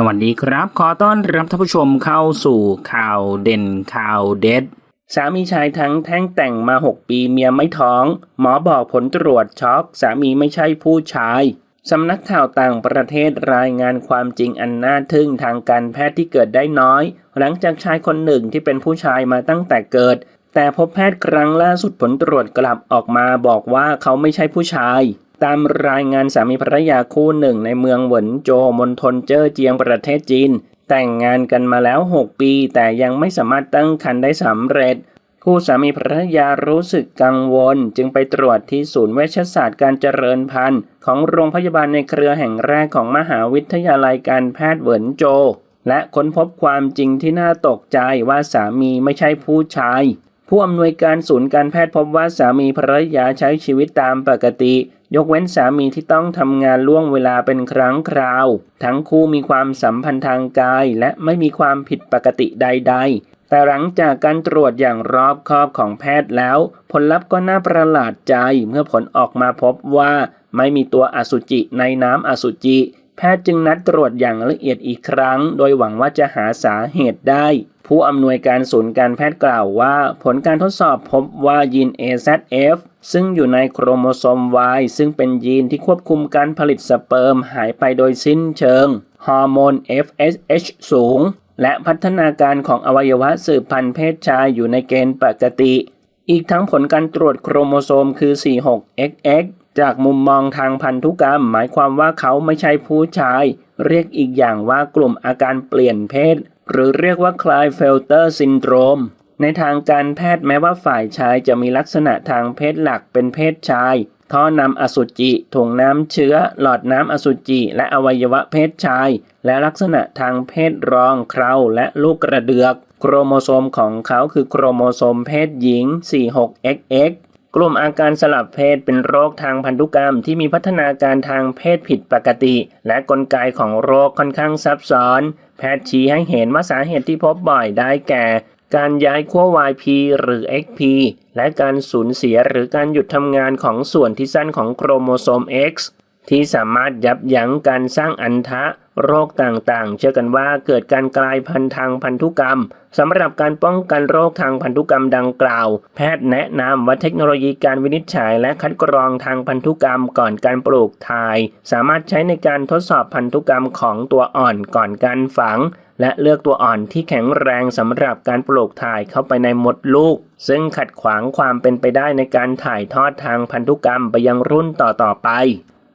สวัสดีครับ ขอต้อนรับท่านผู้ชมเข้าสู่ข่าวเด่นข่าวเด็ด สามีชายทั้งแท่งแต่งมา 6 ปีเมียไม่ท้อง หมอบอกผลตรวจช็อก สามีไม่ใช่ผู้ชายสำนักข่าวต่างประเทศรายงานความจริงอันน่าทึ่งทางการแพทย์ที่เกิดได้น้อย หลังจากชายคนหนึ่งที่เป็นผู้ชายมาตั้งแต่เกิด แต่พบแพทย์ครั้งล่าสุดผลตรวจกลับออกมาบอกว่าเขาไม่ใช่ผู้ชาย ตามรายงานสามีภรรยาคู่หนึ่งในเมืองเหวินโจมณฑลเจ้อเจียงประเทศจีน แต่งงานกันมาแล้ว 6 ปี แต่ยังไม่สามารถตั้งครรภ์ได้สำเร็จ คู่สามีภรรยารู้สึกกังวล จึงไปตรวจที่ศูนย์เวชศาสตร์การเจริญพันธุ์ ของโรงพยาบาลในเครือแห่งแรกของมหาวิทยาลัยการแพทย์เหวินโจ และค้นพบความจริงที่น่าตกใจว่าสามีไม่ใช่ผู้ชายผู้อำนวยการศูนย์การแพทย์พบว่าสามีภรรยาใช้ชีวิตตามปกติ ยกเว้นสามีที่ต้องทำงานล่วงเวลาเป็นครั้งคราว ทั้งคู่มีความสัมพันธ์ทางกายและไม่มีความผิดปกติใด ๆ แต่หลังจากการตรวจอย่างรอบคอบของแพทย์แล้ว ผลลัพธ์ก็น่าประหลาดใจเมื่อผลออกมาพบว่า ไม่มีตัวอสุจิในน้ำอสุจิ แพทย์จึงนัดตรวจอย่างละเอียดอีกครั้ง โดยหวังว่าจะหาสาเหตุได้ ผู้อำนวยการศูนย์การแพทย์กล่าวว่า ผลการทดสอบพบว่ายีน AZF ซึ่งอยู่ในโครโมโซม Y ซึ่งเป็นยีนที่ควบคุมการผลิตสเปิร์มหายไปโดยสิ้นเชิง ฮอร์โมน FSH สูง และพัฒนาการของอวัยวะสืบพันธุ์เพศชายอยู่ในเกณฑ์ปกติ อีกทั้งผลการตรวจโครโมโซมคือ 46XX จากมุมมองทางพันธุกรรม หมายความว่าเขาไม่ใช่ผู้ชาย เรียกอีกอย่างว่ากลุ่มอาการเปลี่ยนเพศ หรือเรียกว่าคลายเฟลเตอร์ซินโดรมในทางการแพทย์แม้ว่าฝ่ายชายจะมีลักษณะทางเพศหลักเป็นเพศชาย ท่อนำอสุจิถุงน้ำเชื้อ หลอดน้ำอสุจิ และอวัยวะเพศชาย และลักษณะทางเพศรองเคราและลูกกระเดือก โครโมโซมของเขาคือโครโมโซมเพศหญิง 46XX กลุ่มอาการสลับเพศเป็นโรคทางพันธุกรรมที่มีพัฒนาการทางเพศผิดปกติ และกลไกของโรคค่อนข้างซับซ้อน แพทย์ชี้ให้เห็นว่าสาเหตุที่พบบ่อยได้แก่ การย้ายขั้ว YP หรือ XP และการสูญเสียหรือการหยุดทำงานของส่วนที่สั้นของโครโมโซม X ที่สามารถยับยั้งการสร้างอันทะ โรคต่างๆ เชื่อกันว่าเกิดการกลายพันธุ์ทางพันธุกรรมสำหรับการป้องกันโรคทางพันธุกรรมดังกล่าว แพทย์แนะนำว่าเทคโนโลยีการวินิจฉัย และคัดกรองทางพันธุกรรมก่อนการปลูกถ่าย สามารถใช้ในการทดสอบพันธุกรรมของตัวอ่อนก่อนการฝัง และเลือกตัวอ่อนที่แข็งแรงสำหรับการปลูกถ่ายเข้าไปในมดลูก ซึ่งขัดขวางความเป็นไปได้ในการถ่ายทอดทางพันธุกรรมไปยังรุ่นต่อๆไป